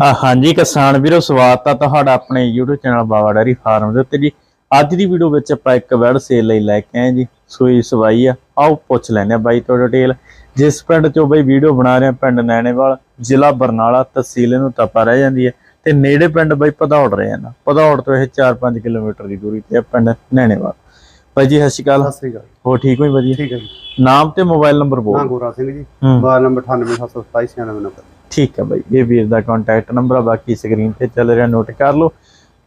ਹਾਂਜੀ ਕਿਸਾਨ ਵੀਰੋ ਸਵਾਗਤ ਆ ਤੁਹਾਡਾ ਆਪਣੇ YouTube channel Bawa dairy farm ਦੇ ਉੱਤੇ ਜੀ। ਅੱਜ ਦੀ ਵੀਡੀਓ ਵਿੱਚ ਆਪਾਂ ਇੱਕ ਬੈਡ ਸੇਲ ਲਈ ਲੈ ਕੇ ਆਏ ਜੀ। ਸੂਈ ਸਵਾਈ ਆ। ਆਓ ਪੁੱਛ ਲੈਂਦੇ ਆ ਬਾਈ ਤੋਂ ਡਿਟੇਲ ਜਿਸ ਪਿੰਡ ਚੋਂ ਬਾਈ ਵੀਡੀਓ ਬਣਾ ਰਹੇ ਆ ਪਿੰਡ ਨੈਣੇਵਾਲ ਜ਼ਿਲ੍ਹਾ ਬਰਨਾਲਾ ਤਹਿਸੀਲ ਨੂੰ ਤਪਾ ਰਹਿ ਜਾਂਦੀ ਹੈ। ਤੇ ਨੇੜੇ ਪਿੰਡ ਬਾਈ ਪਧੌੜ ਰਹੇ ਨਾ ਪਧੌੜ ਤੋਂ ਇਹ 4-5 ਕਿਲੋਮੀਟਰ ਦੀ ਦੂਰੀ ਤੇ ਆ ਪਿੰਡ ਨੈਣੇਵਾਲ। ਬਾਈ ਜੀ ਸਤਿ ਸ਼੍ਰੀ ਅਕਾਲ। ਸਤਿ ਸ੍ਰੀ ਅਕਾਲ। ਹੋ ਠੀਕ ਹੋ ਜੀ ਵਧੀਆ? ਠੀਕ ਹੈ ਜੀ। ਨਾਮ ਤੇ ਮੋਬਾਈਲ ਨੰਬਰ ਹਾਂ ਬੋਲ ਗੋਰਾ ਸਿੰਘ ਜੀ। ਹੂੰ। Mobile number 987729 number. ਠੀਕ ਹੈ ਬਾਈ ਇਹ ਵੀਰ ਦਾ ਕੰਟੈਕਟ ਨੰਬਰ ਆ ਬਾਕੀ ਸਕਰੀਨ ਤੇ ਚੱਲ ਰਿਹਾ ਨੋਟ ਕਰ ਲਓ।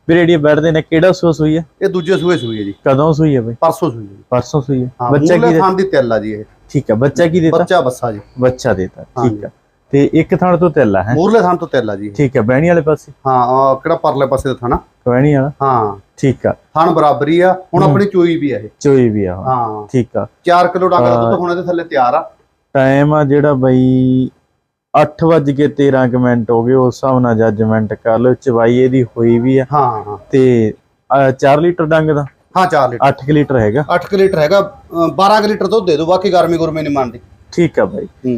ਵੀਰ ਜਿਹੜੀ ਬੈਠਦੇ ਨੇ ਕਿਹੜਾ ਸੂਆ ਸੂਈ ਹੈ? ਇਹ ਦੂਜੇ ਸੂਏ ਸੂਈ ਹੈ ਜੀ। ਕਦੋਂ ਸੂਈ ਹੈ ਬਾਈ? ਪਰਸੋਂ ਸੂਈ ਹੈ ਜੀ। ਪਰਸੋਂ ਸੂਈ ਹੈ। ਹਾਂ ਬੱਚਾ ਕੀ ਥਾਂ ਦੀ ਤਿੱਲ ਆ ਜੀ ਇਹ। ਠੀਕ ਹੈ ਬੱਚਾ ਕੀ ਦਿੱਤਾ? ਬੱਚਾ ਬੱਸਾ ਜੀ। ਬੱਚਾ ਦਿੱਤਾ ਠੀਕ ਹਾਂਜੀ। ਹੈ। ਤੇ ਇੱਕ ਥਾਂ ਤੋਂ ਤੇਲਾ ਹੈ? ਮੂਰਲੇ ਥਾਂ ਤੋਂ ਤਿੱਲ ਆ ਜੀ ਇਹ। ਠੀਕ ਹੈ ਬਹਿਣੀ ਵਾਲੇ ਪਾਸੇ? ਹਾਂ ਆਹ ਕਿਹੜਾ ਪਰਲੇ ਪਾਸੇ ਦਾ ਥਾਣਾ? ਬਹਿਣੀ ਵਾਲਾ? ਹਾਂ। ਠੀਕ ਆ। ਥਾਣ ਬਰਾਬਰੀ ਆ ਹੁਣ। ਆਪਣੀ ਚੋਈ ਵੀ ਆ ਇਹ। ਚੋਈ ਵੀ ਆ। ਹਾਂ। ਠੀਕ ਆ। 4 ਕਿਲੋ ਦਾ ਹਾਂ। ਦੁੱਧ ਹੁਣ ਇਹਦੇ ਥੱਲੇ ਤਿਆਰ ਆ। ਟਾਈਮ ਆ ਜਿਹੜਾ ਬਈ 8 ਵੱਜ ਕੇ 13 ਕੁ ਮਿੰਟ ਹੋ ਗਏ ਉਸ ਹਿਸਾਬ ਨਾਲ ਜੱਜਮੈਂਟ ਕਰ ਲਓ ਚਵਾਈ ਇਹਦੀ ਹੋਈ ਵੀ ਆ। ਹਾਂ ਹਾਂ। ਤੇ 4 ਲੀਟਰ ਡੰਗ ਦਾ? ਹਾਂ 4 ਲੀਟਰ। 8 ਲੀਟਰ ਹੈਗਾ। 8 ਲੀਟਰ ਹੈਗਾ ਅ, 12 ਕੁ ਲੀਟਰ ਦੁੱਧ ਦੇ ਦਿਓ ਬਾਕੀ ਗਰਮੀ ਗੁਰਮੀ ਨਹੀਂ ਮੰਨਦੀ। ਠੀਕ ਆ ਬਾਈ। ਹੂੰ।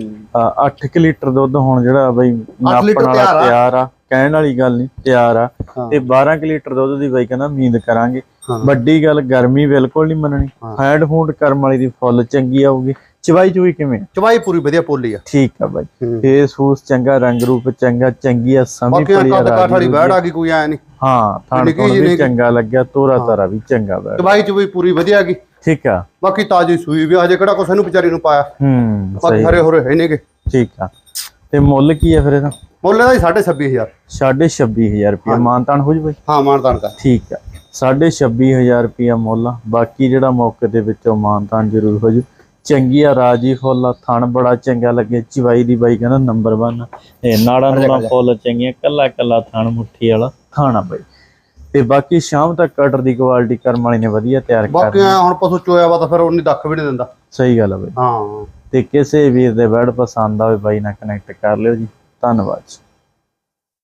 8 ਕਿ ਲੀਟਰ ਦੁੱਧ ਹੁਣ ਜਿਹੜਾ ਬਈ ਨਾਪਣ ਵਾਲਾ ਤਿਆਰ ਆ। ਕਹਿਣ ਵਾਲੀ ਗੱਲ ਨਹੀਂ ਤਿਆਰ ਆ। ਤੇ 12 ਕਿ ਲੀਟਰ ਦੁੱਧ ਦੀ ਬਾਈ ਕਹਿੰਦਾ ਉਮੀਦ ਕਰਾਂਗੇ। ਵੱਡੀ ਗੱਲ ਗਰਮੀ ਬਿਲਕੁਲ ਨਹੀਂ ਮੰਨਣੀ। ਹੈਂਡ ਫੂਡ ਕਰਮ ਵਾਲੀ ਦੀ ਫੁੱਲ ਚੰਗੀ ਆਊਗੀ। ਚਵਾਈ ਚੂਈ ਕਿਵੇਂ ਆ? ਚਵਾਈ ਪੂਰੀ ਵਧੀਆ ਪੋਲੀ ਆ। ਠੀਕ ਆ ਬਾਈ। ਹੂੰ। ਫੇਸ ਫੂਸ ਚੰਗਾ ਰੰਗ ਰੂਪ ਚੰਗਾ ਚੰਗੀ ਆ ਬਾਕੀ ਪੜੀ ਆ ਕੱਦ ਕਾਠ ਵਾਲੀ ਰਾਜੀ। ਬੈੜ ਆ ਗਈ ਕੋਈ ਐ ਨਹੀਂ। ਹਾਂ ਥਣ ਨਿੱਕੀ ਜਿਹੀ ਵੀ ਨਿੱਕੀ- ਚੰਗਾ ਲੱਗਿਆ ਤੋਰਾ ਤਾਰਾ ਵੀ ਚੰਗਾ ਬੈਠ। ਚਵਾਈ ਚਵਾਈ ਪੂਰੀ ਵਧੀਆ ਗਈ। ਠੀਕ ਆ। ਬਾਕੀ ਤਾਜੀ ਸੂਈ ਵੀ ਆ, ਹਜੇ ਕਿਹੜਾ ਕੁਛ ਇਹਨੂੰ ਵਿਚਾਰੀ ਨੂੰ ਪਾਇਆ। ਹੂੰ ਬਾਕੀ ਸਹੀ। ਹਰੇ ਹੋਰੇ ਹੈ ਨਹੀਂਗੇ। ਠੀਕ ਆ। ਤੇ ਮੁੱਲ ਕੀ ਆ ਫਿਰ ਇਹਦਾ? ਮੁੱਲ ਇਹਦਾ 26500 ਸਾਢੇ 26000 ਰੁਪਏ ਮਾਨਤਾਨ ਹੋ ਜੂ ਬਾਈ? ਹਾਂ ਮਾਨਦਾਨ ਕਰ। ਠੀਕ ਆ। ਸਾਢੇ 26000 ਰੁਪਿਆ ਮੁੱਲ ਆ। ਬਾਕੀ ਜਿਹੜਾ ਮੌਕੇ ਦੇ ਵਿੱਚੋਂ ਮਾਨਤਾਨ ਜ਼ਰੂਰ ਹੋ ਜੂ। ਚੰਗੀ ਆ ਰਾਜੀ ਫੁੱਲ ਥਣ ਬੜਾ ਚੰਗਾ ਲੱਗੇ ਚਵਾਈ ਦੀ ਬਾਈ ਕਹਿੰਦਾ ਨੰਬਰ 1 ਇਹ ਨਾੜਾ ਨੂੜਾ ਫੁੱਲ ਚੰਗੀਆਂ ਕੱਲਾ ਕੱਲਾ ਥਣ ਮੁੱਠੀ ਵਾਲਾ ਖਾਣਾ ਬਾਈ। ਤੇ ਬਾਕੀ ਸ਼ਾਮ ਤੱਕ ਕਟਰ ਦੀ ਕੁਆਲਿਟੀ ਕਰਮ ਵਾਲੀ ਨੇ ਵਧੀਆ ਤਿਆਰ ਕਰ ਬਾਕੀ ਹੁਣ ਪਸ਼ੂ ਚੋਇਆ ਵਾ ਤਾਂ ਫਿਰ ਉਹਨੀ ਦੱਖ ਵੀ ਨਹੀਂ ਦਿੰਦਾ। ਸਹੀ ਗੱਲ ਆ ਬਾਈ। ਹਾਂ। ਤੇ ਕਿਸੇ ਵੀਰ ਦੇ ਵਰਡ ਪਸੰਦ ਆਵੇ ਬਾਈ ਨਾਲ ਕਨੈਕਟ ਕਰ ਲਿਓ ਜੀ। ਧੰਨਵਾਦ